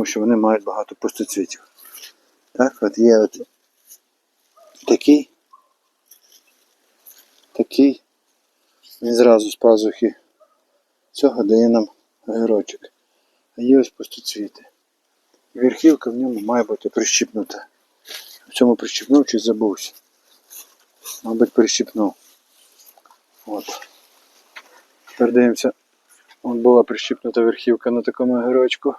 тому що вони мають багато пустоцвітів. Так, от є от такий, такий, він зразу з пазухи цього дає нам огірочок. А є ось пустоцвіти. Верхівка в ньому має бути прищіпнута. В цьому прищіпнув чи забувся. Мабуть, прищіпнув. От. Тепер дивимося. От була прищіпнута верхівка на такому огірочку.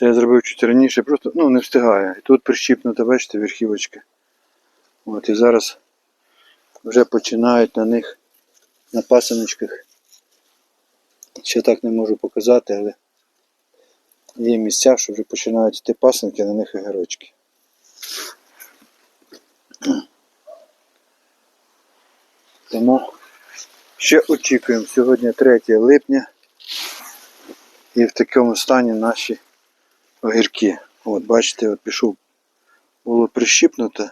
Це я зробив чуть раніше, просто ну, не встигає. І тут прищіпнута, бачите, верхівочка. От, і зараз вже починають на них на пасиночках. Ще так не можу показати, але є місця, що вже починають йти пасинки, на них огірочки. Тому ще очікуємо. Сьогодні 3 липня і в такому стані наші огірки. От бачите, от пішов, було прищіпнуто.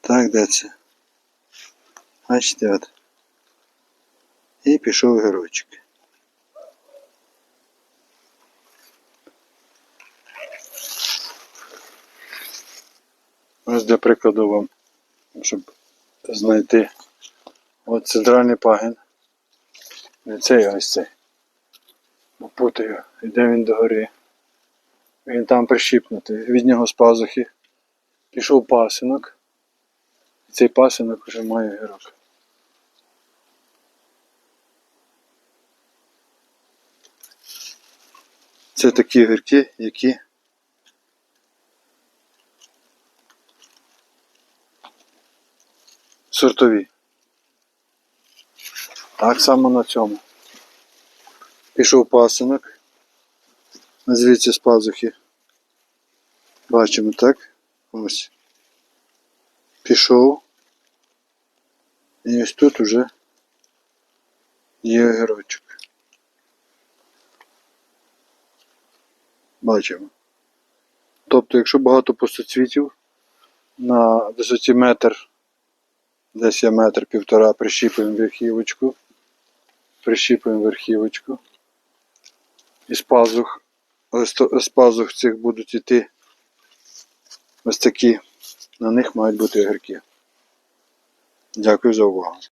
Так, де це? Бачите, от. І пішов огірочок. Ось для прикладу вам, щоб знайти от центральний пагін. Не цей, ось цей. Попутаю, йде він до гори. Він там прищіпнутий. Від нього з пазухи пішов пасинок. І цей пасинок вже має гірок. Це такі гірки, які сортові. Так само на цьому. Пішов пасинок. Звідси з пазухи. Бачимо, так? Ось. Пішов. І ось тут уже є огірочок. Бачимо. Тобто, якщо багато пустоцвітів на висоті метр, десь є метр півтора, прищіпуємо верхівочку, прищіпуємо верхівочку. І з пазух, з- з пазух цих будуть йти ось такі, на них мають бути огірки. Дякую за увагу.